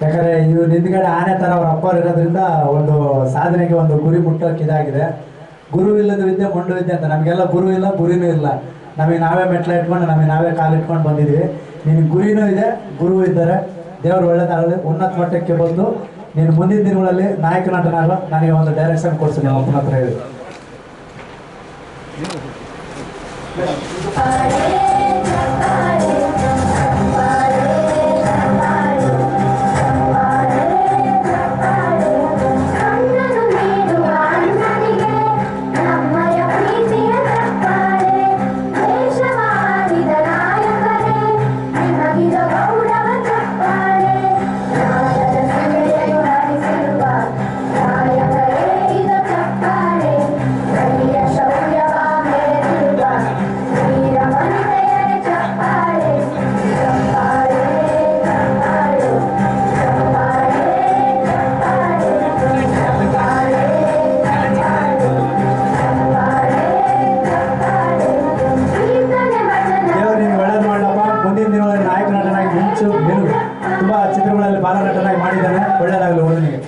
ಯಾಕಂದ್ರೆ ಇವ್ರು ಹಿಂದ್ಗಡೆ ಆನೆ ತರ ಅವ್ರ ಅಪ್ಪ ಇರೋದ್ರಿಂದ ಒಂದು ಸಾಧನೆಗೆ ಒಂದು ಗುರಿ ಮುಟ್ಟೋಕೆ ಇದಾಗಿದೆ. ಗುರು ಇಲ್ಲದ ವಿದ್ಯೆ ಮೊಂಡು ವಿದ್ಯೆ ಅಂತ. ನಮಗೆಲ್ಲ ಗುರು ಇಲ್ಲ, ಗುರಿನೂ ಇಲ್ಲ. ನಮಗೆ ನಾವೇ ಮೆಟ್ಲ ಇಟ್ಕೊಂಡು, ನಮಗೆ ನಾವೇ ಕಾಲು ಇಟ್ಕೊಂಡು ಬಂದಿದ್ದೀವಿ ನಿನ್ ಗುರಿನೂ ಇದೆ ಗುರು ಇದ್ದಾರೆ. ದೇವರು ಒಳ್ಳೆದಾಗಲಿ, ಉನ್ನತ ಮಟ್ಟಕ್ಕೆ ಬಂದು ನೀನು ಮುಂದಿನ ದಿನಗಳಲ್ಲಿ ನಾಯಕ ನಟನಾಗೋ ನನಗೆ ಒಂದು ಡೈರೆಕ್ಷನ್ ಕೊಡ್ಸು, ನಿಮ್ಮ ಅಪ್ಪನ ಹತ್ರ ಹೇಳಿ. ದಿನಗಳಲ್ಲಿ ನಾಯಕ ನಟನಾಗಿ ಮುಂಚು ಮೆರು ತುಂಬಾ ಚಿತ್ರಗಳಲ್ಲಿ ಬಾಲ ನಟನಾಗಿ ಮಾಡಿದ್ದಾನೆ. ಒಳ್ಳೇದಾಗಲಿ ರಾಮಣ್ಣ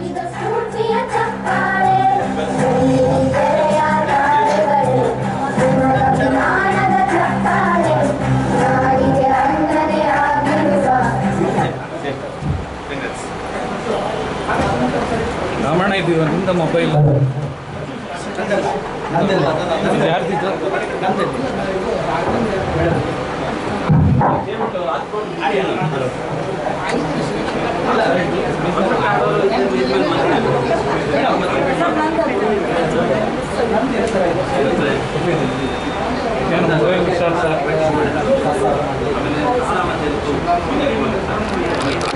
ಇದ್ದೀವ ಚಪ್ಪಾಳೆ ತೆರೆಯ ಮೊಬೈಲ್ ಅಭಿಮಾನದ 哎呀！